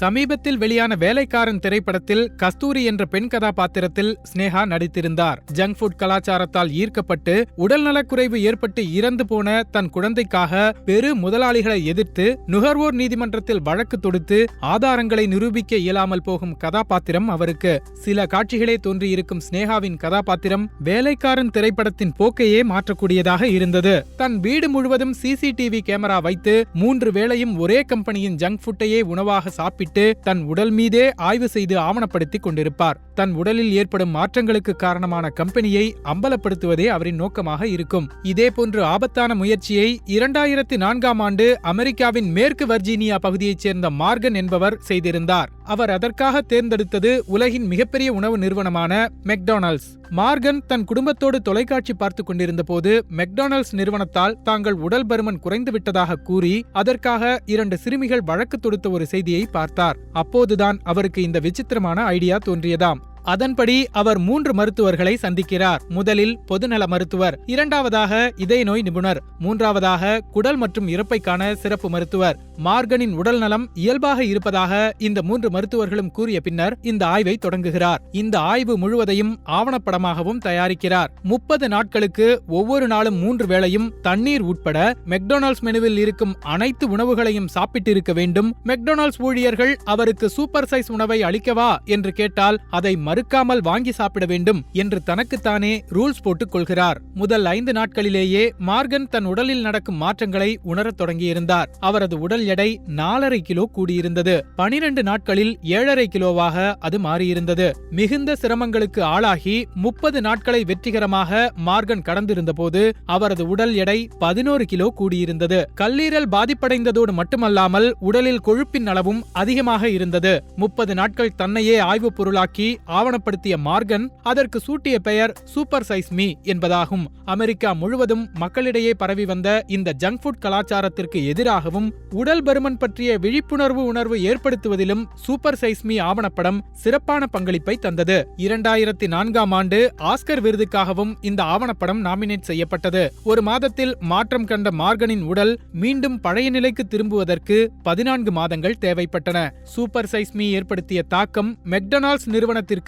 சமீபத்தில் வெளியான வேலைக்காரன் திரைப்படத்தில் கஸ்தூரி என்ற பெண் கதாபாத்திரத்தில் ஸ்னேகா நடித்திருந்தார். ஜங்க் ஃபுட் கலாச்சாரத்தால் ஈர்க்கப்பட்டு உடல்நலக்குறைவு ஏற்பட்டு இறந்து போன தன் குழந்தைக்காக பெரு முதலாளிகளை எதிர்த்து நுகர்வோர் நீதிமன்றத்தில் வழக்கு தொடுத்து ஆதாரங்களை நிரூபிக்க இயலாமல் போகும் கதாபாத்திரம் அவருக்கு. சில காட்சிகளே தோன்றியிருக்கும் ஸ்னேகாவின் கதாபாத்திரம் வேலைக்காரன் திரைப்படத்தின் போக்கையே மாற்றக்கூடியதாக இருந்தது. தன் வீடு முழுவதும் சிசிடிவி கேமரா வைத்து மூன்று வேளையும் ஒரே கம்பெனியின் ஜங்க் ஃபுட்டையே உணவாக சாப்பிட்டு தன் உடல் மீதே ஆய்வு செய்து ஆவணப்படுத்திக் கொண்டிருப்பார். தன் உடலில் ஏற்படும் மாற்றங்களுக்கு காரணமான கம்பெனியை அம்பலப்படுத்துவதே அவரின் நோக்கமாக இருக்கும். இதேபோன்று ஆபத்தான முயற்சியை இரண்டாயிரத்தி நான்காம் ஆண்டு அமெரிக்காவின் மேற்கு வர்ஜீனியா பகுதியைச் சேர்ந்த மார்கன் என்பவர் செய்திருந்தார். அவர் அதற்காக தேர்ந்தெடுத்தது உலகின் மிகப்பெரிய உணவு நிறுவனமான மெக்டொனால்ட்ஸ் மார்கன் தன் குடும்பத்தோடு தொலைக்காட்சி பார்த்துக் கொண்டிருந்த போது மெக்டானல்ட்ஸ் நிறுவனத்தால் தாங்கள் உடல் பருமன் குறைந்து விட்டதாக கூறி அதற்காக இரண்டு சிறுமிகள் வழக்கு தொடுத்த ஒரு செய்தியை பார்த்தார். அப்போதுதான் அவருக்கு இந்த விசித்திரமான ஐடியா தோன்றியதாம். அதன்படி அவர் மூன்று மருத்துவர்களை சந்திக்கிறார். முதலில் பொதுநல மருத்துவர் இரண்டாவதாக இதய நோய் நிபுணர் மூன்றாவதாக குடல் மற்றும் இறப்பைக்கான சிறப்பு மருத்துவர். மார்கனின் உடல் நலம் இயல்பாக இருப்பதாக இந்த மூன்று மருத்துவர்களும் கூறிய பின்னர் இந்த ஆய்வை தொடங்குகிறார். இந்த ஆய்வு முழுவதையும் ஆவணப்படமாகவும் தயாரிக்கிறார். முப்பது நாட்களுக்கு ஒவ்வொரு நாளும் மூன்று வேளையும் தண்ணீர் உட்பட மெக்டொனால்ட்ஸ் மெனுவில் இருக்கும் அனைத்து உணவுகளையும் சாப்பிட்டிருக்க வேண்டும். மெக்டொனால்ட்ஸ் ஊழியர்கள் அவருக்கு சூப்பர் சைஸ் உணவை அளிக்கவா என்று கேட்டால் அதை மறுக்காமல் வாங்கி சாப்பிட வேண்டும் என்று தனக்குத்தானே ரூல்ஸ் போட்டுக் கொள்கிறார். முதல் ஐந்து நாட்களிலேயே மார்கன் தன் உடலில் நடக்கும் மாற்றங்களை உணரத் தொடங்கியிருந்தார். அவரது உடல் எடை நாலரை கிலோ கூடியிருந்தது. பனிரெண்டு நாட்களில் ஏழரை கிலோவாக அது மாறியிருந்தது. மிகுந்த சிரமங்களுக்கு ஆளாகி முப்பது நாட்களை வெற்றிகரமாக மார்கன் கடந்திருந்த போது அவரது உடல் எடை பதினோரு கிலோ கூடியிருந்தது. கல்லீரல் பாதிப்படைந்ததோடு மட்டுமல்லாமல் உடலில் கொழுப்பின் அளவும் அதிகமாக இருந்தது. முப்பது நாட்கள் தன்னையே ஆய்வுப் பொருளாக்கி ஆவணப்படுத்திய மார்கன் அதற்கு சூட்டிய பெயர் சூப்பர் சைஸ் மீ என்பதாகும். அமெரிக்கா முழுவதும் மக்களிடையே பரவி வந்த இந்த ஜங்க் ஃபுட் கலாச்சாரத்திற்கு எதிராகவும் உடல் பருமன் பற்றிய விழிப்புணர்வு உணர்வு ஏற்படுத்துவதிலும் சூப்பர் சைஸ் மீ ஆவணப்படம் சிறப்பான பங்களிப்பை தந்தது. இரண்டாயிரத்தி நான்காம் ஆண்டு ஆஸ்கர் விருதுக்காகவும் இந்த ஆவணப்படம் நாமினேட் செய்யப்பட்டது. ஒரு மாதத்தில் மாற்றம் கண்ட மார்கனின் உடல் மீண்டும் பழைய நிலைக்கு திரும்புவதற்கு பதினான்கு மாதங்கள் தேவைப்பட்டன. சூப்பர் சைஸ் மீ ஏற்படுத்திய தாக்கம் மெக்டொனால்ட்ஸ்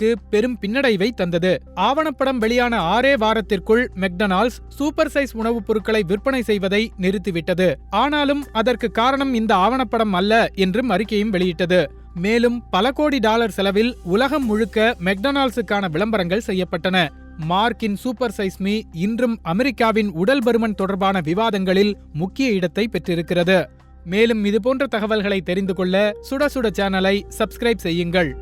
நிறுவனத்திற்கு பெரும் பின்னடைவை தந்தது. ஆவணப்படம் வெளியான ஆறே வாரத்திற்குள் மெக்டனால்ட்ஸ் சூப்பர் சைஸ் உணவுப் பொருட்களை விற்பனை செய்வதை நிறுத்திவிட்டது. ஆனாலும் அதற்கு காரணம் இந்த ஆவணப்படம் அல்ல என்றும் அறிக்கையும் வெளியிட்டது. மேலும் பல கோடி டாலர் செலவில் உலகம் முழுக்க மெக்டொனால்ட்ஸுக்கான விளம்பரங்கள் செய்யப்பட்டன. மார்க்கின் சூப்பர் சைஸ் மீ இன்றும் அமெரிக்காவின் உடல் பருமன் தொடர்பான விவாதங்களில் முக்கிய இடத்தை பெற்றிருக்கிறது. மேலும் இதுபோன்ற தகவல்களை தெரிந்து கொள்ள சுட சுட சேனலை சப்ஸ்கிரைப் செய்யுங்கள்.